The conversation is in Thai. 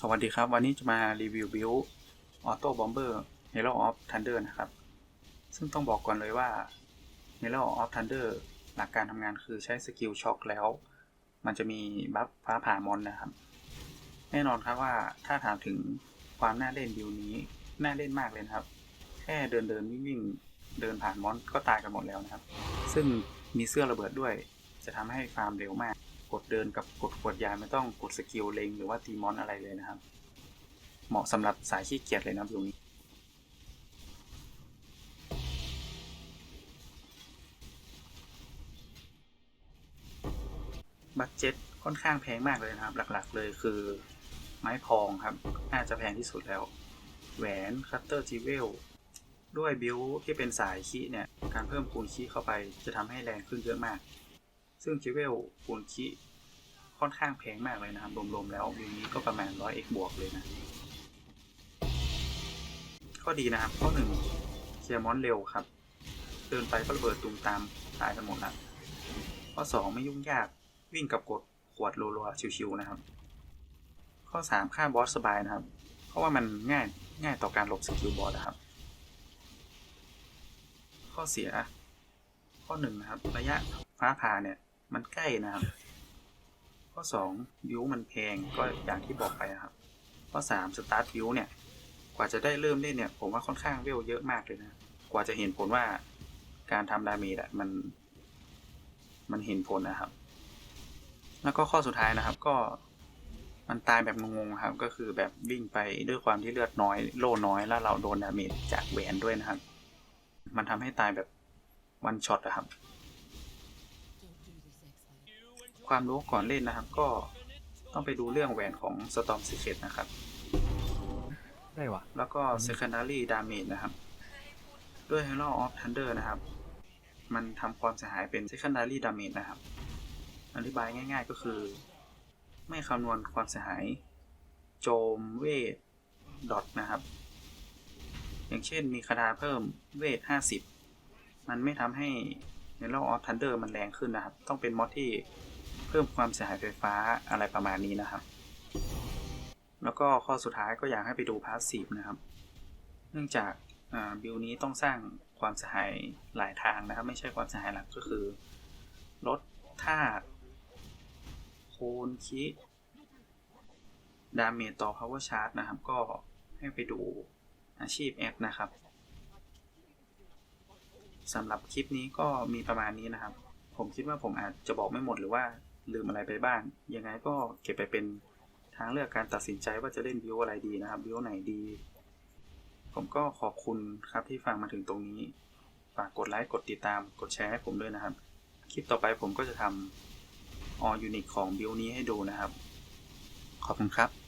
สวัสดีครับ วันนี้จะมารีวิวบิลออโต้บอมเบอร์ Hero of Thunder นะครับ ซึ่งต้องบอกก่อนเลยว่า Hero of Thunder หลักการทำงานคือใช้สกิลช็อคแล้ว มันจะมีบัฟฟ้าผ่ามอนนะครับ แน่นอนครับว่าถ้าถามถึงความน่าเล่นบิลนี้ น่าเล่นมากเลยครับ แค่เดินเดินวิ่งวิ่งเดินผ่านมอนก็ตายกันหมดแล้วนะครับ ซึ่งมีเสื้อระเบิดด้วย จะทำให้ฟาร์มเร็วมาก กดเดินกับกดขวดยาไม่ต้องกดสกิลเลงหรือว่าตีมอนอะไรเลยนะครับ เหมาะสำหรับสายขี้เกียจเลยนะครับตรงนี้บัตเจ็ตค่อนข้างแพงมากเลยนะครับ หลักๆเลยคือไม้พองครับ น่าจะแพงที่สุดแล้ว แหวนคัตเตอร์จิเวลด้วยบิวที่เป็นสายคีเนี่ย การเพิ่มคูณคีเข้าไปจะทำให้แรงขึ้นเยอะมาก ซึ่งจิเวลคูณคีค่อนข้างแพงมากเลยนะครับ รวมๆแล้วบิวนี้ก็ประมาณ 100 x บวกเลยนะ ข้อดีนะครับ ข้อหนึ่งเคลียร์มอนเร็วครับ เดินไปก็ระเบิดตูมตามตายกันหมดละข้อสองไม่ยุ่งยากวิ่งกับกดขวดรัวๆชิวๆนะครับ ข้อสามฆ่าบอสสบายนะครับ เพราะว่ามันง่ายง่ายต่อการหลบสกิลบอสนะครับ ข้อเสีย ข้อหนึ่งนะครับ ระยะฟ้าผ่าเนี่ย มันใกล้นะครับ ข้อสองบิวมันแพงก็อย่างที่บอกไปนะครับ ข้อสามสตาร์ทบิวเนี่ย กว่าจะได้เริ่มเล่นเนี่ย ผมว่าค่อนข้างเวลเยอะมากเลยนะ กว่าจะเห็นผลว่าการทำดาเมจอะมัน มันเห็นผลนะครับ แล้วก็ข้อสุดท้ายนะครับก็มันตายแบบงงๆครับ ก็คือแบบวิ่งไปด้วยความที่เลือดน้อยโล่น้อยแล้วเราโดนดาเมจจากแหวนด้วยนะครับ มันทำให้ตายแบบวันช็อตอะครับ ความรู้ก่อนเล่นนะครับ ก็ต้องไปดูเรื่องแหวนของ Storm Secret นะครับ ได้วะแล้วก็ secondary damage นะครับ ด้วย Hero of Thunder นะครับ มันทำความเสียหายเป็น secondary damage นะครับ อธิบายง่าย ๆ ก็คือ ไม่คำนวณความเสียหาย โจมเวทดอทนะครับ อย่างเช่นมีคาถาเพิ่มเวท 50 มันไม่ทำให้ Hero of Thunder มันแรงขึ้นนะครับ ต้องเป็นมอดที่ เพิ่มความเสียหายไฟฟ้าอะไรประมาณนี้นะครับ แล้วก็ข้อสุดท้ายก็อยากให้ไปดูพาสซีฟนะครับ เนื่องจากบิลนี้ต้องสร้างความเสียหายหลายทางนะครับ ไม่ใช่ความเสียหายหลักก็คือลดธาตุโคนคิดาเมจต่อ power charge นะครับ ก็ให้ไปดูอาชีพแอดนะครับสำหรับคลิปนี้ก็มีประมาณนี้นะครับ ผมคิดว่าผมอาจจะบอกไม่หมดหรือว่า ลืมอะไรไปบ้าง ยังไงก็เก็บไปเป็นทางเลือกการตัดสินใจว่าจะเล่นบิวอะไรดีนะครับบิวไหนดี ผมก็ขอบคุณครับที่ฟังมาถึงตรงนี้ ฝากกดไลค์กดติดตามกดแชร์ให้ผมด้วยนะครับ คลิปต่อไปผมก็จะทำออยูนิคของบิวนี้ให้ดูนะครับ ขอบคุณครับ